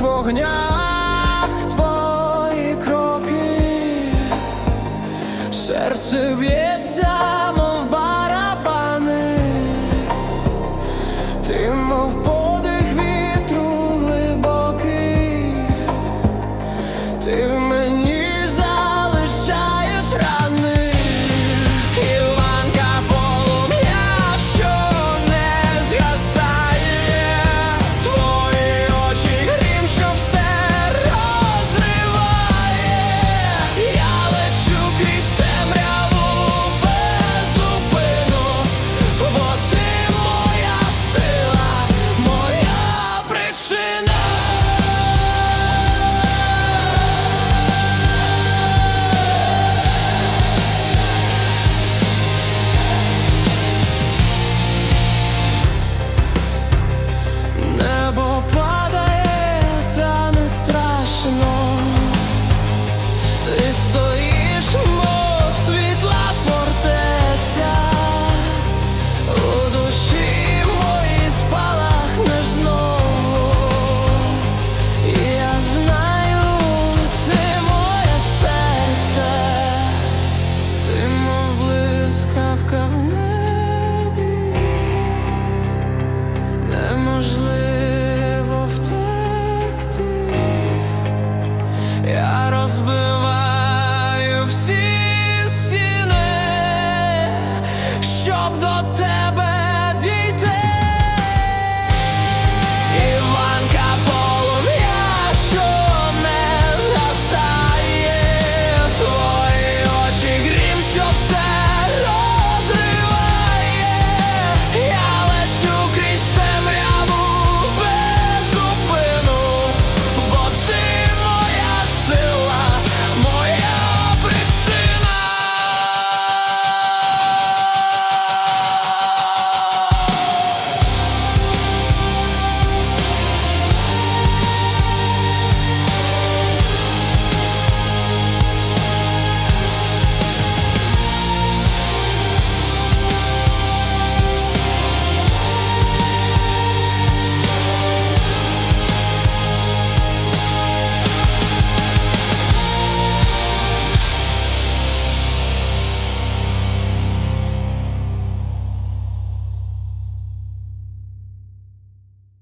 вогнях твої кроки, серце б'ється, розбиваю всі стіни, щоб до тебе.